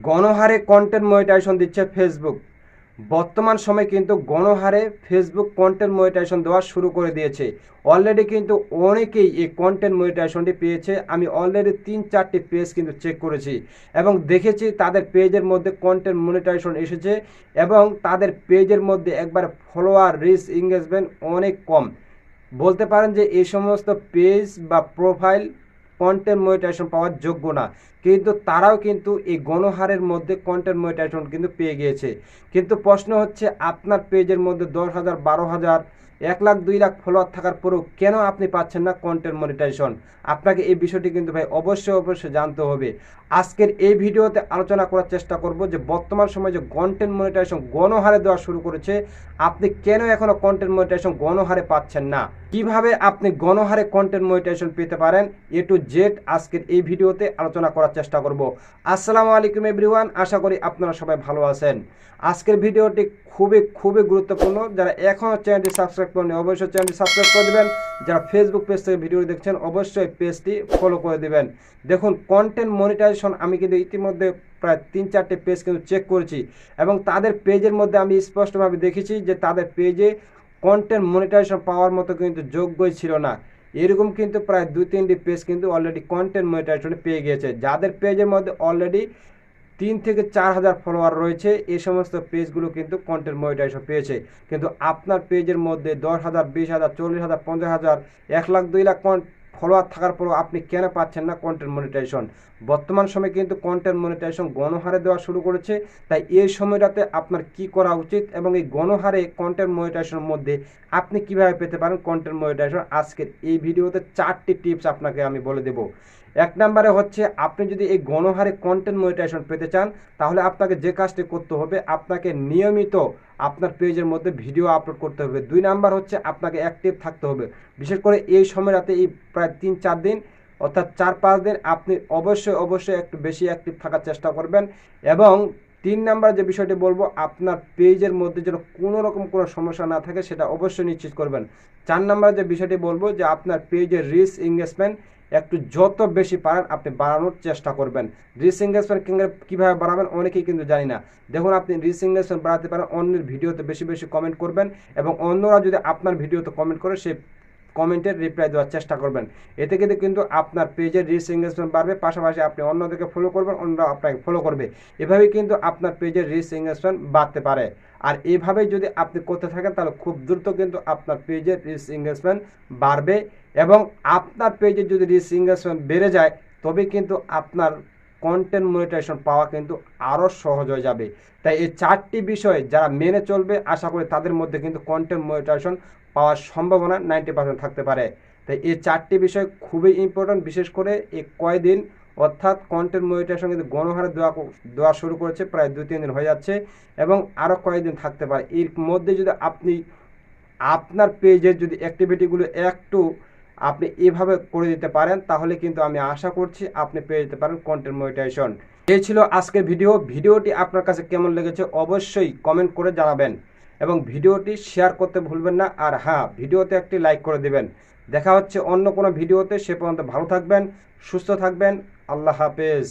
গণহারে content monetization দিচ্ছে Facebook বর্তমান সময়ে কিন্তু গণহারে ফেসবুক কন্টেন্ট মনিটাইজেশন দেওয়া শুরু করে দিয়েছে। অলরেডি কিন্তু অনেকেই এই কন্টেন্ট মনিটাইজেশনটি পেয়েছে। আমি অলরেডি তিন চারটি পেজ কিন্তু চেক করেছি এবং দেখেছি তাদের পেজের মধ্যে কন্টেন্ট মনিটাইজেশন এসেছে এবং তাদের পেজের মধ্যে একবার ফলোয়ার রিচ এঙ্গেজমেন্ট অনেক কম। বলতে পারেন যে এই সমস্ত পেজ বা প্রোফাইল কন্টেন্ট মনিটাইজেশন পাওয়ার যোগ্য না। কিন্তু তারাও কিন্তু এই গণহারের মধ্যে কন্টেন্ট মনিটাইজেশন কিন্তু পেয়ে গিয়েছে। কিন্তু প্রশ্ন হচ্ছে, আপনার পেজের মধ্যে দশ হাজার, বারো হাজার এক লাখ, দুই লাখ ফলোয়ার থাকার পরেও কেন আপনি পাচ্ছেন না কন্টেন্ট মনিটাইজেশন আপনাকে এই বিষয়টি কিন্তু ভাই অবশ্যই অবশ্যই জানতে হবে। আজকের এই ভিডিওতে আলোচনা করার চেষ্টা করব যে বর্তমান সময়ে যে কন্টেন্ট মনিটাইজেশন গণহারে দেওয়া শুরু করেছে, আপনি কেন এখনও কন্টেন্ট মনিটাইজেশন গণহারে পাচ্ছেন না? কীভাবে আপনি গণহারে কন্টেন্ট মনিটাইজেশন পেতে পারেন? এ টু জেড আজকের এই ভিডিওতে আলোচনা করার চেষ্টা করব। আসসালামু আলাইকুম এভরিওয়ান আশা করি আপনারা সবাই ভালো আছেন। আজকের ভিডিওটি খুবই খুবই গুরুত্বপূর্ণ। যারা এখনও চ্যানেলটি সাবস্ক্রাইব করেনি অবশ্যই চ্যানেলটি সাবস্ক্রাইব করে দেবেন। যারা ফেসবুক পেজ থেকে ভিডিও দেখছেন, অবশ্যই পেজটি ফলো করে দেবেন। দেখুন কন্টেন্ট মনিটাইজেশন আমি কিন্তু ইতিমধ্যে প্রায় তিন চারটে পেজ কিন্তু চেক করেছি এবং তাদের পেজের মধ্যে আমি স্পষ্টভাবে দেখেছি যে তাদের পেজে কন্টেন্ট মনিটাইজেশন পাওয়ার মতো কিন্তু যোগ্যই ছিল না। এরকম কিন্তু প্রায় দু তিনটি পেজ কিন্তু অলরেডি কন্টেন্ট মনিটাইজেশন পেয়ে গিয়েছে। যাদের পেজের মধ্যে অলরেডি তিন থেকে চার হাজার ফলোয়ার রয়েছে। এই সমস্ত পেজগুলো কিন্তু কন্টেন্ট মনিটাইজেশন পেয়েছে। কিন্তু আপনার পেজের মধ্যে দশ হাজার, বিশ হাজার, চল্লিশ হাজার, পঞ্চাশ হাজার, এক লাখ, দুই লাখ ফলোয়ার থাকার পরেও আপনি কেন পাচ্ছেন না কন্টেন্ট মনিটাইজেশন বর্তমান সময়ে কিন্তু কন্টেন্ট মনিটাইজেশন গণহারে দেওয়া শুরু করেছে। তাই এই সময়টাতে আপনার কি করা উচিত এবং এই গণহারে কন্টেন্ট মনিটাইজেশনের মধ্যে আপনি কীভাবে পেতে পারেন কন্টেন্ট মনিটাইজেশন আজকের এই ভিডিওতে চারটি টিপস আপনাকে আমি বলে দেবো। এক নম্বরে হচ্ছে আপনি যদি এই গণহারে কন্টেন্ট মনিটাইজেশন পেতে চান, তাহলে আপনাকে যে কাজটি করতে হবে, আপনাকে নিয়মিত আপনার পেজের মধ্যে ভিডিও আপলোড করতে হবে। দুই নাম্বার হচ্ছে আপনাকে অ্যাক্টিভ থাকতে হবে। বিশেষ করে এই সময় রাতে এই প্রায় তিন চার দিন, অর্থাৎ চার পাঁচ দিন আপনি অবশ্যই অবশ্যই একটু বেশি অ্যাক্টিভ থাকার চেষ্টা করবেন এবং তিন নাম্বার যে বিষয়টি বলব, আপনার পেজের মধ্যে যেন কোনো রকম কোনো সমস্যা না থাকে, সেটা অবশ্যই নিশ্চিত করবেন। চার নাম্বার যে বিষয়টি বলব, যে আপনার পেজের রিচ এঙ্গেজমেন্ট একটু যত বেশি পারেন, আপনি বাড়ানোর চেষ্টা করবেন। রিচ এঙ্গেজমেন্ট কীভাবে বাড়াবেন, অনেকেই কিন্তু জানি না। দেখুন, আপনি রিচ এঙ্গেজমেন্ট বাড়াতে পারেন, অন্যের ভিডিওতে বেশি বেশি কমেন্ট করবেন এবং অন্যরা যদি আপনার ভিডিওতে কমেন্ট করে, সে কমেন্টের রিপ্লাই দেওয়ার চেষ্টা করবেন। এতে কিন্তু কিন্তু আপনার পেজের রিচ এঙ্গেজমেন্ট বাড়বে, পাশাপাশি আপনি অন্যদেরকে ফলো করবেন অন্যরা আপনাকে ফলো করবে। এভাবেই কিন্তু আপনার পেজের রিচ এঙ্গেজমেন্ট বাড়তে পারে। আর এভাবেই যদি আপনি করতে থাকেন, তাহলে খুব দ্রুত কিন্তু আপনার পেজের রিচ এঙ্গেজমেন্ট বাড়বে এবং আপনার পেজের যদি রিচ এঙ্গেজমেন্ট বেড়ে যায় তবে কিন্তু আপনার কন্টেন্ট মনিটাইজেশন পাওয়া কিন্তু আরও সহজ হয়ে যাবে। তাই এই চারটি বিষয় যারা মেনে চলবে, আশা করি তাদের মধ্যে কিন্তু কন্টেন্ট মনিটাইজেশন পাওয়ার সম্ভাবনা নাইনটি পার্সেন্ট থাকতে পারে। তাই এই চারটি বিষয় খুবই ইম্পর্ট্যান্ট বিশেষ করে এই কয়দিন অর্থাৎ কন্টেন্ট মনিটাইজেশন কিন্তু গণহারে দেওয়া দেওয়া শুরু করেছে, প্রায় দু তিন দিন হয়ে যাচ্ছে এবং আরও কয়েকদিন থাকতে পারে। এর মধ্যে যদি আপনি আপনার পেজের যদি অ্যাক্টিভিটিগুলো একটু আপনি এভাবে করে দিতে পারেন, তাহলে কিন্তু আমি আশা করছি আপনি পেয়ে যেতে পারেন কন্টেন্ট মনিটাইজেশন এই ছিল আজকের ভিডিও ভিডিওটি আপনার কাছে কেমন লেগেছে অবশ্যই কমেন্ট করে জানাবেন এবং ভিডিওটি শেয়ার করতে ভুলবেন না। আর হ্যাঁ ভিডিওতে একটি লাইক করে দেবেন। দেখা হচ্ছে অন্য কোনো ভিডিওতে। সে পর্যন্ত ভালো থাকবেন, সুস্থ থাকবেন। আল্লাহ হাফেজ।